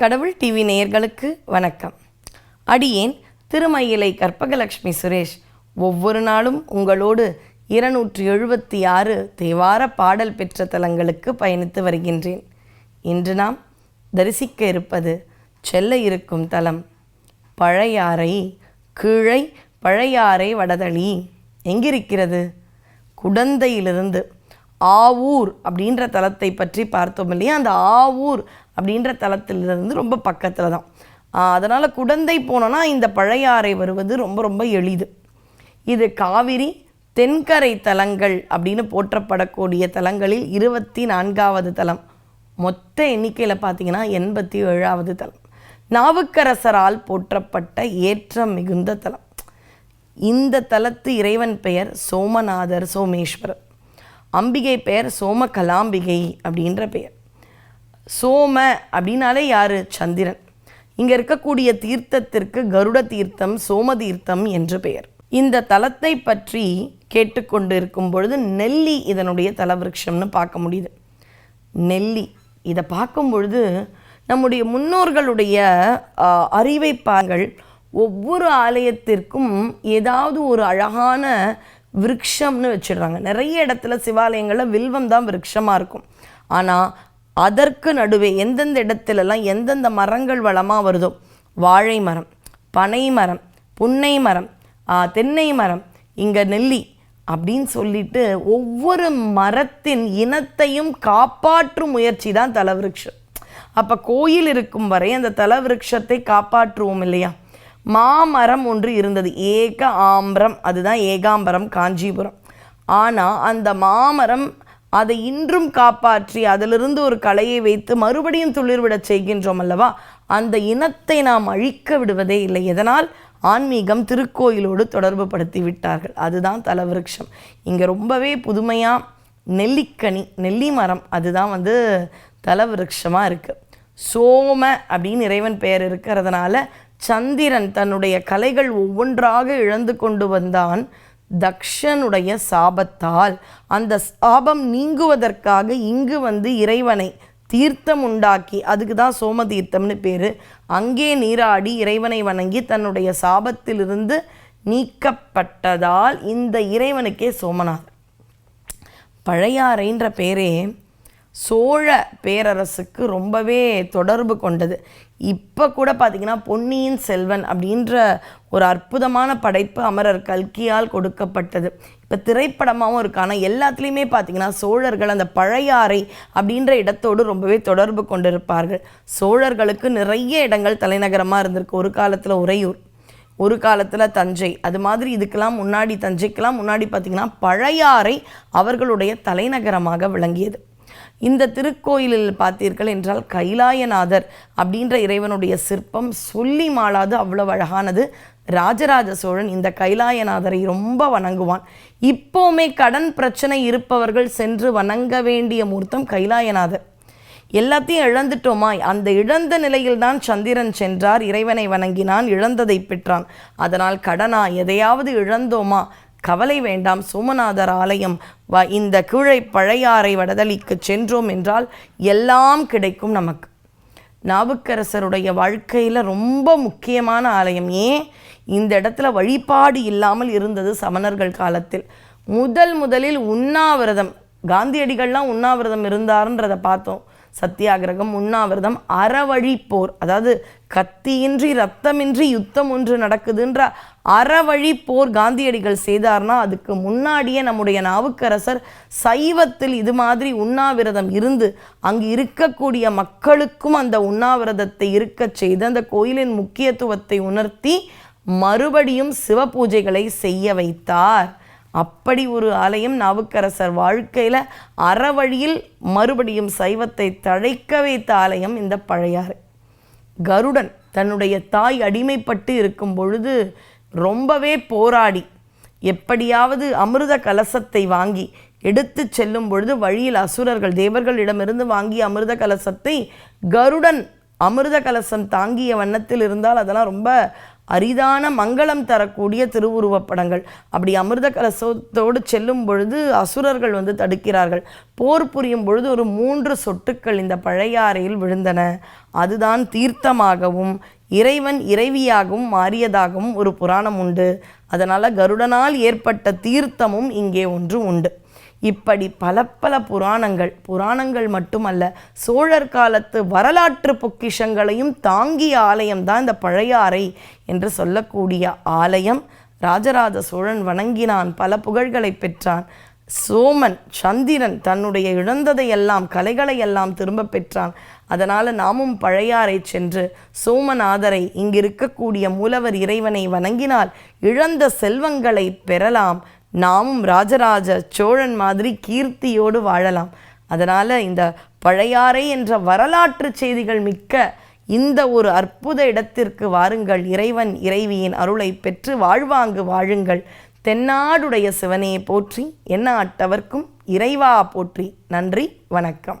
கடவுள் டிவி நேயர்களுக்கு வணக்கம். அடியேன் திருமயிலை கற்பகலட்சுமி சுரேஷ். ஒவ்வொரு நாளும் உங்களோடு இருநூற்றி எழுபத்தி ஆறு தேவார பாடல் பெற்ற தலங்களுக்கு பயணித்து வருகின்றேன். இன்று நாம் தரிசிக்க இருப்பது செல்ல இருக்கும் தலம் பழையாறை கீழை பழையாறை வடதளி. எங்கிருக்கிறது? குடந்தையிலிருந்து ஆவூர் அப்படின்ற தலத்தை பற்றி பார்த்தோம் இல்லையா? அந்த ஆவூர் அப்படின்ற தலத்திலிருந்து ரொம்ப பக்கத்தில் தான் அதனால் குடந்தை போனோன்னா இந்த பழையாறை வருவது ரொம்ப ரொம்ப எளிது. இது காவிரி தென்கரை தலங்கள் அப்படின்னு போற்றப்படக்கூடிய தலங்களில் இருபத்தி நான்காவது தலம். மொத்த எண்ணிக்கையில் பார்த்தீங்கன்னா எண்பத்தி ஏழாவது தலம். நாவுக்கரசரால் போற்றப்பட்ட ஏற்றம் மிகுந்த தலம். இந்த தலத்து இறைவன் பெயர் சோமநாதர் சோமேஸ்வரர். அம்பிகை பெயர் சோம கலாம்பிகை அப்படின்ற பெயர். சோம அப்படின்னாலே யாரு? சந்திரன். இங்கே இருக்கக்கூடிய தீர்த்தத்திற்கு கருட தீர்த்தம் சோம தீர்த்தம் என்று பெயர். இந்த தலத்தை பற்றி கேட்டுக்கொண்டு இருக்கும் பொழுது நெல்லி இதனுடைய தலவிருட்சம்னு பார்க்க முடியுது. நெல்லி. இதை பார்க்கும் பொழுது நம்முடைய முன்னோர்களுடைய ஆஹ், அறிவை பாருங்கள். ஒவ்வொரு ஆலயத்திற்கும் ஏதாவது ஒரு அழகான விருட்சம்னு வச்சிடுறாங்க. நிறைய இடத்துல சிவாலயங்களில் வில்வம் தான் விருட்சமாக இருக்கும். ஆனால் அதற்கு நடுவே எந்தெந்த இடத்துலலாம் எந்தெந்த மரங்கள் வளமாக வருதோ வாழை மரம் பனை மரம் புன்னை மரம் தென்னை மரம் இங்கே நெல்லி அப்படின்னு சொல்லிட்டு ஒவ்வொரு மரத்தின் இனத்தையும் காப்பாற்றும் முயற்சி தான் தலவிருட்சம் அப்போ கோயில் இருக்கும் வரை அந்த தலவிருட்சத்தை காப்பாற்றுவோம் இல்லையா? மாமரம் ஒன்று இருந்தது. ஏக ஆம்பரம் அதுதான் ஏகாம்பரம் காஞ்சிபுரம். ஆனால் அந்த மாமரம் அதை இன்றும் காப்பாற்றி அதிலிருந்து ஒரு கலையை வைத்து மறுபடியும் துளிர்விடச் செய்கின்றோம் அல்லவா? அந்த இனத்தை நாம் அழிக்க விடுவதே இல்லை. எதனால்? ஆன்மீகம் திருக்கோயிலோடு தொடர்பு படுத்தி விட்டார்கள். அதுதான் தலவிருட்சம். இங்கே ரொம்பவே புதுமையாக நெல்லிக்கனி நெல்லி மரம். அதுதான் வந்து தலவிருட்சமாக இருக்குது சோம அப்படின்னு இறைவன் பெயர் இருக்கிறதுனால சந்திரன் தன்னுடைய கலைகள் ஒவ்வொன்றாக இழந்து கொண்டு வந்தான் தக்ஷனுடைய சாபத்தால். அந்த சாபம் நீங்குவதற்காக இங்கு வந்து இறைவனை தீர்த்தம் உண்டாக்கி அதுக்கு தான் சோம தீர்த்தம்னு பேர். அங்கே நீராடி இறைவனை வணங்கி தன்னுடைய சாபத்திலிருந்து நீக்கப்பட்டதால் இந்த இறைவனுக்கே சோமநாதர் பழையாறைன்ற பேரே சோழ பேரரசுக்கு ரொம்பவே தொடர்பு கொண்டது. இப்போ கூட பார்த்திங்கன்னா பொன்னியின் செல்வன் அப்படின்ற ஒரு அற்புதமான படைப்பு அமரர் கல்கியால் கொடுக்கப்பட்டது. இப்போ திரைப்படமாகவும் இருக்கு. ஆனால் எல்லாத்துலேயுமே பார்த்திங்கன்னா சோழர்கள் அந்த பழையாறை அப்படின்ற இடத்தோடு ரொம்பவே தொடர்பு கொண்டிருப்பார்கள். சோழர்களுக்கு நிறைய இடங்கள் தலைநகரமாக இருந்திருக்கு. ஒரு காலத்தில் உறையூர் ஒரு காலத்தில் தஞ்சை. அது மாதிரி இதுக்கெல்லாம் முன்னாடி தஞ்சைக்கெல்லாம் முன்னாடி பார்த்திங்கன்னா பழையாறை அவர்களுடைய தலைநகரமாக விளங்கியது. இந்த திருக்கோயிலில் பார்த்தீர்கள் என்றால் கைலாயநாதர் அப்படின்ற இறைவனுடைய சிற்பம் சொல்லி மாளாது அவ்வளவு அழகானது. ராஜராஜ சோழன் இந்த கைலாயநாதரை ரொம்ப வணங்குவான். இப்போவுமே கடன் பிரச்சனை இருப்பவர்கள் சென்று வணங்க வேண்டிய மூர்த்தம் கைலாயநாதர். எல்லாத்தையும் இழந்துட்டோமா அந்த இழந்த நிலையில்தான் சந்திரன் சென்றார். இறைவனை வணங்கினான் இழந்ததை பெற்றான். அதனால் கடனா எதையாவது இழந்தோமா? கவலை வேண்டாம் சோமநாதர் ஆலயம். வ இந்த கீழை பழையாறை வடதளிக்கு சென்றோம் என்றால் எல்லாம் கிடைக்கும் நமக்கு. நாவுக்கரசருடைய வாழ்க்கையில் ரொம்ப முக்கியமான ஆலயம். ஏன்? இந்த இடத்துல வழிபாடு இல்லாமல் இருந்தது சமணர்கள் காலத்தில். முதல் முதலில் உண்ணாவிரதம். காந்தியடிகள்லாம் உண்ணாவிரதம் இருந்தாருன்றதை பார்த்தோம். சத்தியாகிரகம் உண்ணாவிரதம் அறவழி போர் அதாவது கத்தியின்றி ரத்தமின்றி யுத்தம் ஒன்று நடக்குதுன்ற அறவழி போர் காந்தியடிகள் செய்தார்னா அதுக்கு முன்னாடியே நம்முடைய நாவுக்கரசர் சைவத்தில் இது மாதிரி உண்ணாவிரதம் இருந்து அங்கு இருக்கக்கூடிய மக்களுக்கும் அந்த உண்ணாவிரதத்தை இருக்கச் செய்து அந்த கோயிலின் முக்கியத்துவத்தை உணர்த்தி மறுபடியும் சிவ பூஜைகளை செய்ய வைத்தார். அப்படி ஒரு ஆலயம் நாவுக்கரசர் வாழ்க்கையில் அறவழியில் மறுபடியும் சைவத்தை தழைக்க வைத்த ஆலயம் இந்த பழையாறு. கருடன் தன்னுடைய தாய் அடிமைப்பட்டு இருக்கும் பொழுது ரொம்பவே போராடி எப்படியாவது அமிர்த கலசத்தை வாங்கி எடுத்து செல்லும் பொழுது வழியில் அசுரர்கள் தேவர்களிடமிருந்து வாங்கிய அமிர்த கலசத்தை கருடன் அமிர்த கலசம் தாங்கிய வண்ணத்தில் இருந்தால் அதெல்லாம் ரொம்ப அரிதான மங்களம் தரக்கூடிய திருவுருவப்படங்கள். அப்படி அமிர்த கலசத்தோடு செல்லும் பொழுது அசுரர்கள் வந்து தடுக்கிறார்கள். போர் புரியும் பொழுது ஒரு மூன்று சொட்டுக்கள் இந்த பழையாறையில் விழுந்தன. அதுதான் தீர்த்தமாகவும் இறைவன் இறைவியாகவும் மாறியதாகவும் ஒரு புராணம் உண்டு. அதனால் கருடனால் ஏற்பட்ட தீர்த்தமும் இங்கே ஒன்று உண்டு. இப்படி பல பல புராணங்கள் புராணங்கள் மட்டுமல்ல சோழர் காலத்து வரலாற்று பொக்கிஷங்களையும் தாங்கிய ஆலயம் தான் இந்த பழையாறை என்று சொல்லக்கூடிய ஆலயம். ராஜராஜ சோழன் வணங்கினான் பல புகழ்களை பெற்றான். சோமன் சந்திரன் தன்னுடைய இழந்ததையெல்லாம் கலைகளை எல்லாம் திரும்ப பெற்றான். அதனால் நாமும் பழையாறை சென்று சோமநாதரை இங்கிருக்கக்கூடிய மூலவர் இறைவனை வணங்கினால் இழந்த செல்வங்களை பெறலாம். நாமும் ராஜராஜ சோழன் மாதிரி கீர்த்தியோடு வாழலாம். அதனால் இந்த பழையாறை என்ற வரலாற்று செய்திகள் மிக்க இந்த ஒரு அற்புத இடத்திற்கு வாருங்கள். இறைவன் இறைவியின் அருளை பெற்று வாழ்வாங்கு வாழுங்கள். தென்னாடுடைய சிவனையை போற்றி என்ன அட்டவர்க்கும் இறைவா போற்றி. நன்றி வணக்கம்.